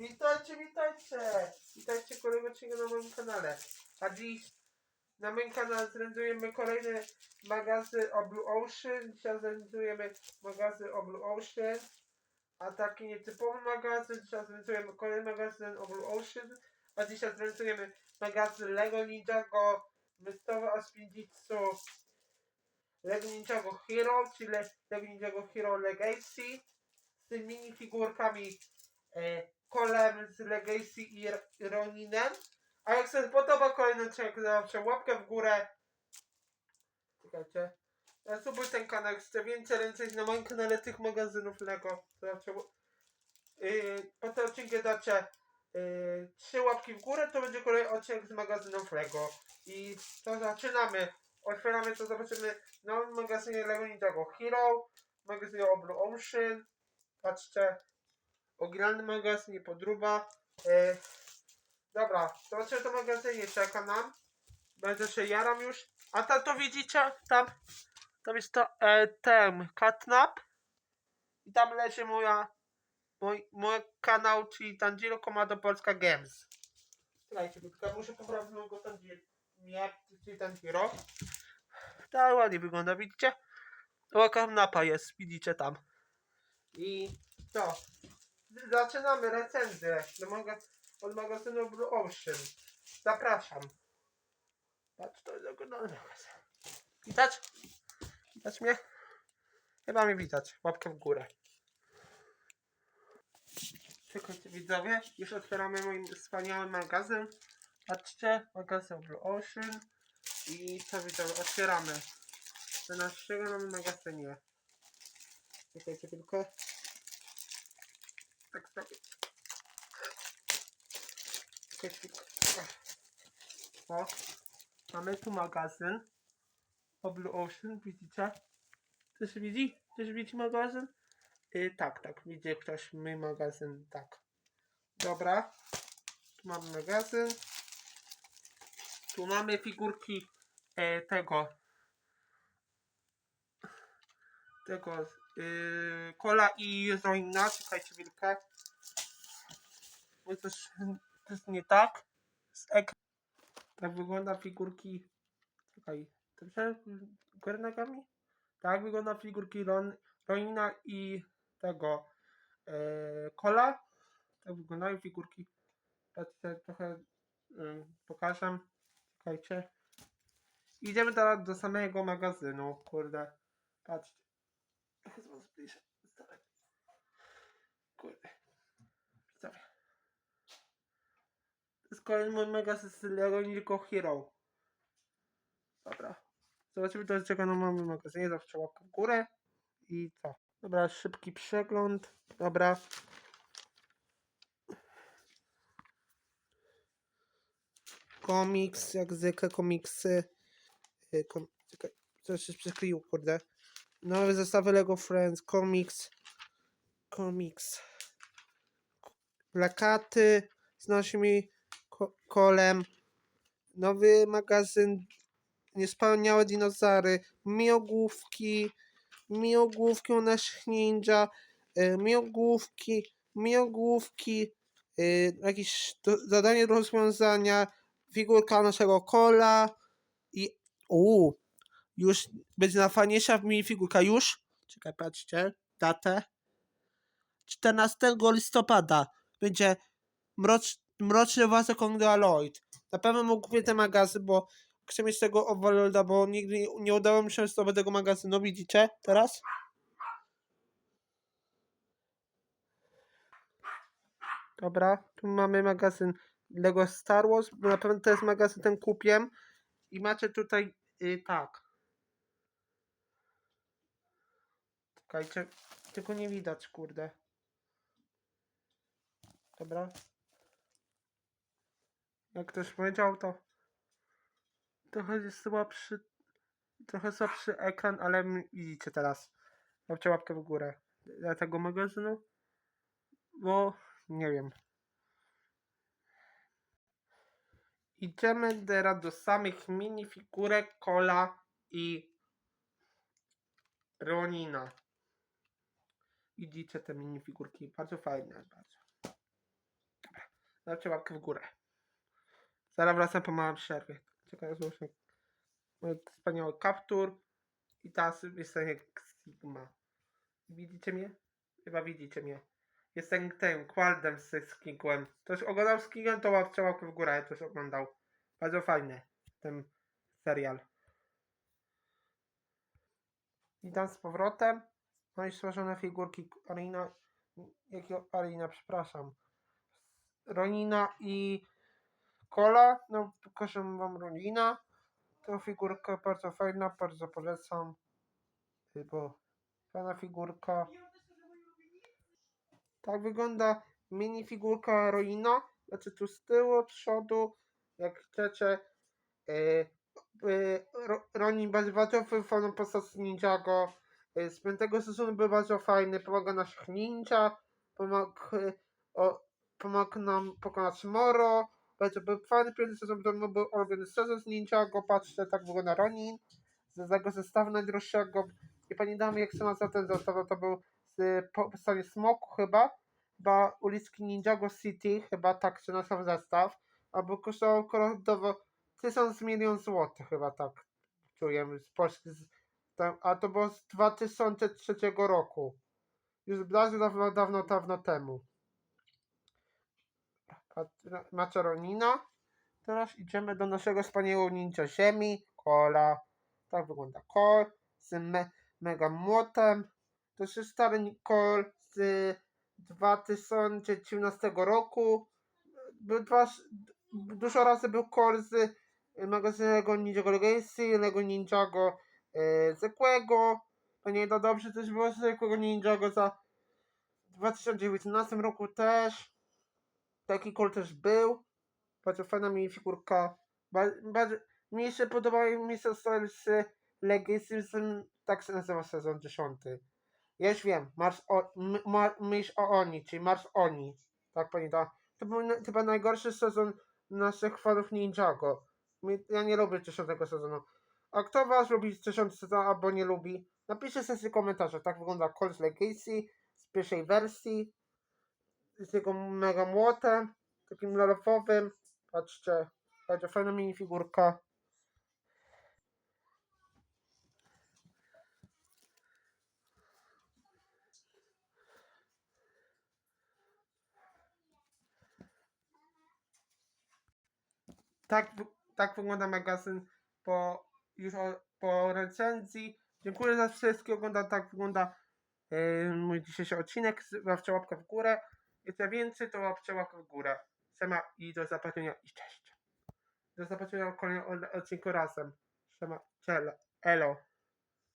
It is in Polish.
Witajcie, witajcie! Witajcie kolejnego na moim kanale. A dziś na moim kanale zrealizujemy kolejny magazyn o Blue Ocean. Dzisiaj zrealizujemy magazyn o Blue Ocean. A taki nietypowy magazyn. Dzisiaj zrealizujemy kolejny magazyn o Blue Ocean. A dzisiaj zrealizujemy magazyn Lego Ninjago Mistowa Aspinjitsu Lego Ninjago Hero, czyli Lego Ninjago Hero Legacy z tymi minifigurkami e, Z Legacy i Roninem. A jak się podoba kolejny odcinek, zawsze łapkę w górę. Czekajcie. E, Subuj ten kanał, chcę więcej ręce na moim kanale tych magazynów Lego. Zawsze, yy, po tym odcinku dacie yy, trzy łapki w górę, to będzie kolejny odcinek z magazynów Lego. I to zaczynamy. Otwieramy to, zobaczymy w nowym magazynie Lego Ninjago Hero, magazynie o Ocean. Patrzcie, ograny magazyn, nie podruba. E, dobra, zobaczymy to magazynie, czeka nam. Będę się jaram już. A tam to widzicie, tam, tam jest to e, ten catnap. I tam leży moja, mój, mój kanał, czyli Tanjiro Komado Polska Games. Słuchajcie, tylko muszę poprawić mojego Tanjiro, nie, czyli Tanjiro. Tak ładnie wygląda, widzicie? O, kanapa jest, widzicie tam. I co? Zaczynamy recenzję od magazynu Blue Ocean. Zapraszam. Patrz, to jest oglądany. Widać? Widać mnie? Chyba mnie widać. Łapkę w górę. Czekajcie widzowie, już otwieramy mój wspaniały magazyn. Patrzcie, magazyn Blue Ocean. I co widzowie, otwieramy. Do naszego mamy magazynie. Czekajcie tylko. Tak. Czekajcie tylko. O, mamy tu magazyn. Blue Ocean, widzicie? Ktoś widzi? Ktoś widzi magazyn? Y, tak, tak, widzi ktoś mój magazyn, tak. Dobra. Tu mamy magazyn. Tu mamy figurki e, tego. Tego. Yy, kola i Zoina. Czekajcie chwilkę. Bo coś to jest nie tak. Z tak wygląda figurki. Czekaj. Dobrze? Góry nogami? Tak wygląda figurki Ron, Roina i tego e, Kola. Tak wyglądają figurki. Patrzcie, trochę y, pokażę. Czekajcie. Idziemy teraz do samego magazynu. Kurde. Patrzcie. Z was bliżej. Stary. Kurde. Widzowie. To jest kolejny mój magazyn z Lego Ninjago Hero. Dobra. Zobaczymy to, czego nam mamy magazynie. Zawsze łapkę w górę. I co? Dobra, szybki przegląd. Dobra. Komiks, jak zwykle komiksy. Y, Kom... Czekaj, coś się przykleił, kurde. Nowe zestawy Lego Friends, komiks. Komiks. Plakaty z naszymi ko- kolem. Nowy magazyn Niespełniałe dinozaury. Miogłówki. Miogłówki u naszych ninja. y, Miogłówki. Miogłówki. y, Jakieś do, zadanie do rozwiązania. Figurka naszego kola. I uuu, już będzie najfajniejsza minifigurka. Już? Czekaj, patrzcie. Datę. 14 listopada będzie mrocz, Mroczny Władca Lloyd. Na pewno mógł kupić ten magazyn, bo chcę mieć tego Overlorda, bo nigdy nie, udało mi się zdobyć tego magazynu. Widzicie teraz? Dobra, tu mamy magazyn Lego Star Wars, na pewno to jest magazyn ten kupię. I macie tutaj y, tak. Czekajcie, tylko nie widać, kurde. Dobra. Jak ktoś powiedział, to trochę jest słabszy, trochę słabszy ekran, ale widzicie teraz. Dajcie łapkę w górę. Dla tego magazynu, bo nie wiem. Idziemy teraz do samych minifigurek Kola i Ronina. Widzicie te minifigurki, bardzo fajne, bardzo. Dajcie łapkę w górę. Zaraz wracam po małej przerwie. Czekaj, złożę wspaniały kaptur. I teraz jestem jak Sigma. Widzicie mnie? Chyba widzicie mnie. Jestem tym, Qualdem z Skigłem. Ktoś oglądał Skigiem, to łapcie łapkę w górę, jak ktoś oglądał. Bardzo fajny ten serial. Witam z powrotem. No i stworzone figurki Arina. Jakiego Arina, przepraszam. Ronina i Kola. No, pokażę wam Ronina. To figurka bardzo fajna, bardzo polecam. Y, Bo fajna figurka. Tak wygląda mini figurka Roina. Znaczy tu z tyłu, od przodu, jak chcecie. Yy, yy, Ro- Ronin bardzo, bardzo fajną postać Ninjago. Yy, z piątego sezonu był bardzo fajny, pomaga naszych ninja, pomógł, o, pomógł nam pokonać Moro. Bardzo był fajny piąty sezon, to był ulubiony sezon z Ninjago. Patrzcie, tak wygląda Ronin. Z tego zestawu najdroższego. Nie pamiętam jak się nazywał ten zestaw, to był z po stronie Smoku chyba. Chyba uliczki Ninjago City, chyba tak się nazywał zestaw. Albo kosztował około 1000 milion złotych, chyba tak czuję z Polski. Z, a to było z 2003 roku. Już bardzo dawno, dawno, dawno temu. A tra- Macie Ronina. Teraz idziemy do naszego wspaniałego ninja ziemi, Kola. Tak wygląda Kol z me, mega młotem. To jest stary Kol z 2019 roku. Był dwa, dużo razy był Kol z magazynu Ninjago Legacy, Lego Ninjago e, zwykłego. Pamiętam dobrze, też było zwykłego Ninjago za w 2019 roku też. Taki Kol też był. Bardzo fajna minifigurka. Ba- Bardzo, mi się podobały mi się Stars Legacy, z- tak się nazywa sezon 10. Ja już wiem, Mars o, ma, myśl o Oni, czyli Mars Oni. Tak pamiętam. To był na- chyba najgorszy sezon naszych fanów Ninjago. Mi- Ja nie lubię 10 sezonu. A kto was lubi 10 sezon albo nie lubi? Napiszcie sobie w komentarzach. Tak wygląda Colt Legacy z pierwszej wersji. Z jego mega młotem. Takim lolowym. Patrzcie. Bardzo fajna minifigurka. Tak, tak wygląda magazyn po, już o, po recenzji. Dziękuję za wszystkie ogląda. Tak wygląda yy, mój dzisiejszy odcinek. Łapcie łapkę w górę. Jeśli więcej, to łapcie łapkę w górę. Siema i do zobaczenia i cześć. Do zobaczenia w kolejnym od- odcinku razem. Siema, ciele, elo.